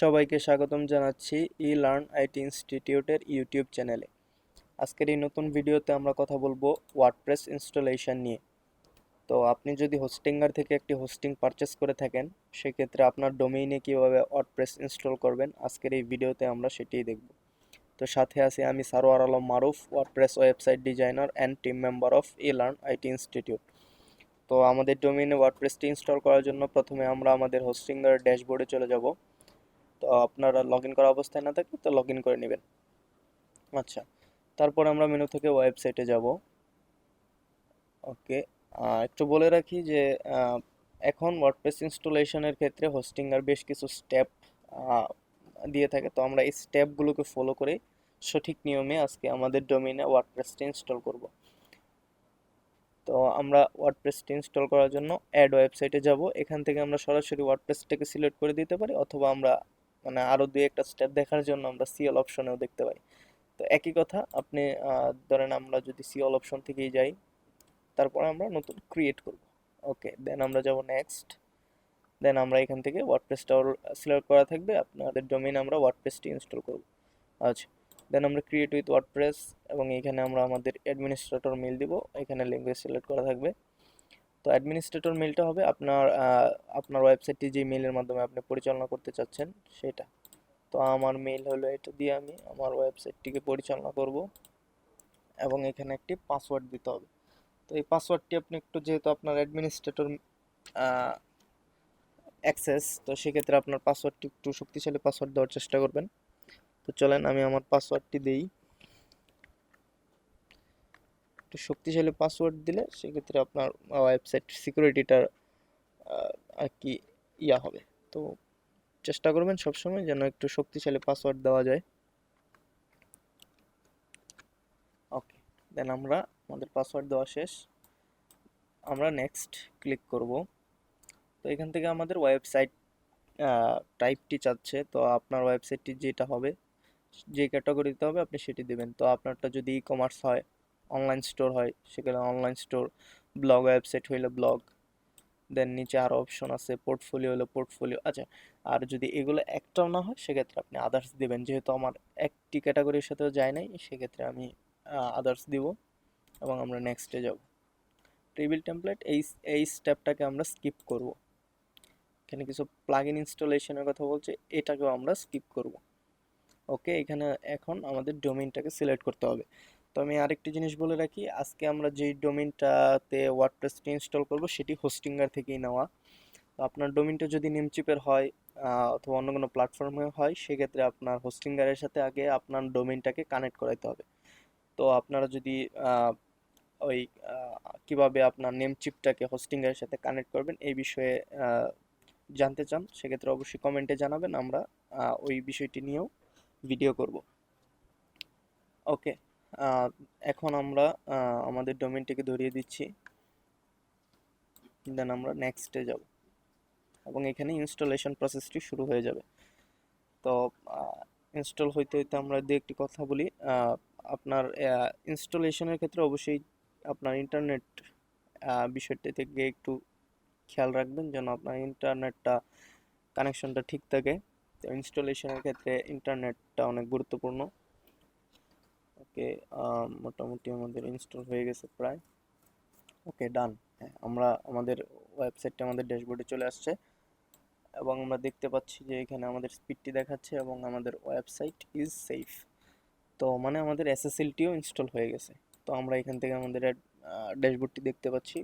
সবাইকে স্বাগতম জানাচ্ছি ই লার্ন আইটি ইনস্টিটিউটের ইউটিউব চ্যানেলে আজকের এই নতুন ভিডিওতে আমরা কথা বলব ওয়ার্ডপ্রেস ইনস্টলেশন নিয়ে। তো আপনি যদি হোস্টিঙ্গার থেকে একটি হোস্টিং পারচেস করে থাকেন, সেক্ষেত্রে আপনার ডোমেইনে কীভাবে ওয়ার্ডপ্রেস ইনস্টল করবেন, আজকের এই ভিডিওতে আমরা সেটিই দেখব। তো সাথে আছি আমি Sarwar Alam Maruf WordPress website designer and team member of E learn IT institute তো আমাদের ডোমেইনে ওয়ার্ডপ্রেসটি ইনস্টল করার জন্য প্রথমে আমরা আমাদের হোস্টিংয়ের ড্যাশবোর্ডে চলে যাব। তো আপনারা লগ ইন করা অবস্থায় না থাকলে তো লগ ইন করে নেবেন। আচ্ছা তারপর আমরা মেনু থেকে ওয়েবসাইটে যাব। ওকে একটু বলে রাখি যে এখন ওয়ার্ডপ্রেস ইনস্টলেশনের ক্ষেত্রে হোস্টিং আর বেশ কিছু স্টেপ দিয়ে থাকে। তো আমরা এই স্টেপগুলোকে ফলো করে সঠিক নিয়মে আজকে আমাদের ডোমেইনে ওয়ার্ডপ্রেসটি ইনস্টল করব। তো আমরা ওয়ার্ডপ্রেসটি ইনস্টল করার জন্য অ্যাড ওয়েবসাইটে যাব। এখান থেকে আমরা সরাসরি ওয়ার্ডপ্রেসটাকে সিলেক্ট করে দিতে পারি, অথবা আমরা মানে আরও দুই একটা স্টেপ দেখার জন্য আমরা সিএল অপশনেও দেখতে পাই। তো একই কথা, আপনি ধরেন আমরা যদি সিএল অপশন থেকেই যাই, তারপরে আমরা নতুন ক্রিয়েট করব। ওকে দেন আমরা যাব নেক্সট দেন আমরা এখান থেকে ওয়ার্ডপ্রেসটা সিলেক্ট করা থাকবে, আপনাদের ডোমেইন আমরা ওয়ার্ডপ্রেসটি ইনস্টল করব। আচ্ছা দেন আমরা ক্রিয়েট উইথ ওয়ার্ডপ্রেস এবং এখানে আমরা আমাদের অ্যাডমিনিস্ট্রেটর মেল দিব, এখানে ল্যাঙ্গুয়েজ সিলেক্ট করা থাকবে। তো অ্যাডমিনিস্ট্রেটর মেলটা হবে আপনার আপনার ওয়েবসাইটটি যে মেলের মাধ্যমে আপনি পরিচালনা করতে চাচ্ছেন সেটা। তো আমার মেল হলো এটা দিয়ে আমি আমার ওয়েবসাইটটিকে পরিচালনা করব এবং এখানে একটি পাসওয়ার্ড দিতে হবে। তো এই পাসওয়ার্ডটি আপনি একটু যেহেতু আপনার অ্যাডমিনিস্ট্রেটর অ্যাক্সেস তো সেক্ষেত্রে আপনার পাসওয়ার্ডটি একটু শক্তিশালী পাসওয়ার্ড দেওয়ার চেষ্টা করবেন। তো চলেন আমি আমার পাসওয়ার্ডটি দেই। একটু শক্তিশালী পাসওয়ার্ড দিলে সেক্ষেত্রে আপনার ওয়েবসাইট সিকিউরিটিটার আর কি ইয়া হবে। তো চেষ্টা করবেন সবসময় যেন একটু শক্তিশালী পাসওয়ার্ড দেওয়া যায়। ওকে দেন আমরা, আমাদের পাসওয়ার্ড দেওয়া শেষ। আমরা নেক্সট ক্লিক করব। তো এখান থেকে আমাদের ওয়েবসাইট টাইপটি চাচ্ছে। তো আপনার ওয়েবসাইটটি যেটা হবে, যে ক্যাটাগরিতে হবে, আপনি সেটি দেবেন। তো আপনারটা যদি ই কমার্স হয় অনলাইন স্টোর হয়, সেখানে অনলাইন স্টোর ব্লগ ওয়েবসাইট হইলে ব্লগ দেন নিচে আরও অপশন আছে পোর্টফোলিও হলো পোর্টফোলিও আচ্ছা আর যদি এগুলো একটাও না হয়, সেক্ষেত্রে আপনি আদার্স দেবেন, যেহেতু আমার একটি ক্যাটাগরির সাথেও যায় নাই, সেক্ষেত্রে আমি আদার্স দিব এবং আমরা নেক্সটে যাব। টেবিল টেমপ্লেট এই এই স্টেপটাকে আমরা স্কিপ করব। এখানে কিছু প্লাগ ইন ইনস্টলেশনের কথা বলছে, এটাকেও আমরা স্কিপ করব। ওকে এখানে এখন আমাদের ডোমেইনটাকে সিলেক্ট করতে হবে। তো আমি আরেকটি জিনিস বলে রাখি, আজকে আমরা যেই ডোমেইনটাতে ওয়ার্ডপ্রেসটি ইনস্টল করব সেটি হোস্টিঙ্গার থেকেই নেওয়া। তো আপনার ডোমেইনটা যদি নেমচিপের হয় অথবা অন্য কোনো প্ল্যাটফর্মে হয়, সেক্ষেত্রে আপনার হোস্টিঙ্গারের সাথে আগে আপনার ডোমেইনটাকে কানেক্ট করাইতে হবে। তো আপনারা যদি ওই কীভাবে আপনার নেমচিপটাকে হোস্টিংয়ের সাথে কানেক্ট করবেন, এই বিষয়ে জানতে চান, সেক্ষেত্রে অবশ্যই কমেন্টে জানাবেন, আমরা ওই বিষয়টি নিয়েও ভিডিও করব। ওকে এখন আমরা আমাদের ডোমেনটিকে ধরিয়ে দিচ্ছি। দেন আমরা নেক্সটে যাব। এবং এখানে ইনস্টলেশন প্রসেসটি শুরু হয়ে যাবে। তো ইনস্টল হইতে হইতে আমরা দু একটি কথা বলি। আপনার ইনস্টলেশনের ক্ষেত্রে অবশ্যই আপনার ইন্টারনেট বিষয়টি থেকে একটু খেয়াল রাখবেন যেন আপনার ইন্টারনেটটা কানেকশনটা ঠিক থাকে। তো ইনস্টলেশনের ক্ষেত্রে ইন্টারনেটটা অনেক গুরুত্বপূর্ণ। ওকে মোটামুটি আমাদের ইনস্টল হয়ে গেছে প্রায়। ওকে ডান হ্যাঁ আমরা আমাদের ওয়েবসাইটটা আমাদের ড্যাশবোর্ডে চলে আসছে। এবং আমরা দেখতে পাচ্ছি যে এখানে আমাদের স্পিডটি দেখাচ্ছে এবং আমাদের ওয়েবসাইট ইজ সেফ তো মানে আমাদের এসএসএলটিও ইনস্টল হয়ে গেছে। তো আমরা এখান থেকে আমাদের ড্যাশবোর্ডটি দেখতে পাচ্ছি।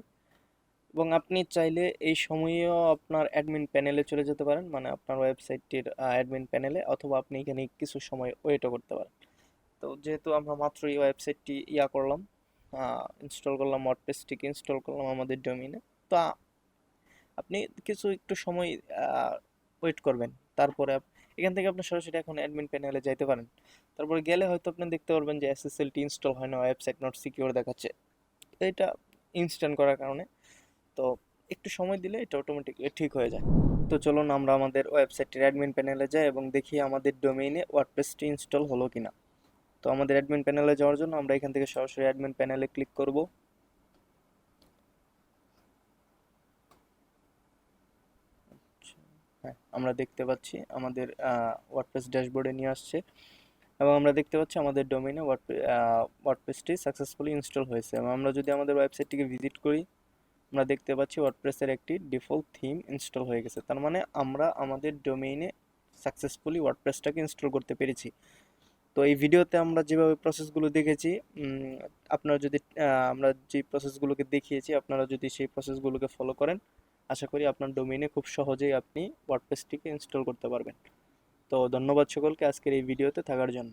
এবং আপনি চাইলে এই সময়েও আপনার অ্যাডমিন প্যানেলে চলে যেতে পারেন। মানে আপনার ওয়েবসাইটটির অ্যাডমিন প্যানেলে অথবা আপনি এখানে কিছু সময় ওয়েটও করতে পারেন। তো যেহেতু আমরা মাত্র এই ওয়েবসাইটটি ইয়া করলাম ইনস্টল করলাম ওয়ার্ডপ্রেসটিকে ইনস্টল করলাম আমাদের ডোমিনে তো আপনি কিছু একটু সময় ওয়েট করবেন। তারপরে এখান থেকে আপনি সরাসরি এখন অ্যাডমিন প্যানেলে যাইতে পারেন। তারপরে গেলে হয়তো আপনি দেখতে পারবেন যে এসএসএলটি ইনস্টল হয় না ওয়েবসাইট নট সিকিউর দেখাচ্ছে। এটা ইনস্ট্যান্ট করার কারণে, তো একটু সময় দিলে এটা অটোমেটিকলি ঠিক হয়ে যায়। তো চলুন আমরা আমাদের ওয়েবসাইটের অ্যাডমিন প্যানেলে যাই এবং দেখি আমাদের ডোমেইনে ওয়ার্ডপ্রেসটি ইনস্টল হলো কিনা। তো আমাদের অ্যাডমিন প্যানেলে যাওয়ার জন্য আমরা এখান থেকে সরাসরি অ্যাডমিন প্যানেলে ক্লিক করব। আচ্ছা হ্যাঁ আমরা দেখতে পাচ্ছি আমাদের ওয়ার্ডপ্রেস ড্যাশবোর্ডে নিয়ে আসছে এবং আমরা দেখতে পাচ্ছি আমাদের ডোমেইনে ওয়ার্ড ওয়ার্ডপ্রেসটি সাকসেসফুলি ইনস্টল হয়েছে এবং আমরা যদি আমাদের ওয়েবসাইটটিকে ভিজিট করি, আমরা দেখতে পাচ্ছি ওয়ার্ডপ্রেসের একটি ডিফল্ট থিম ইনস্টল হয়ে গেছে। তার মানে আমরা আমাদের ডোমেইনে সাকসেসফুলি ওয়ার্ডপ্রেসটাকে ইনস্টল করতে পেরেছি। তো এই ভিডিওতে আমরা যেভাবে প্রসেসগুলো দেখেছি আপনারা যদি আমরা যে প্রসেসগুলোকে দেখিয়েছি, আপনারা যদি সেই প্রসেসগুলোকে ফলো করেন, আশা করি আপনার ডোমেনে খুব সহজেই আপনি ওয়ার্ডপ্রেসটিকে ইনস্টল করতে পারবেন। তো ধন্যবাদ সকলকে আজকের এই ভিডিওতে থাকার জন্য।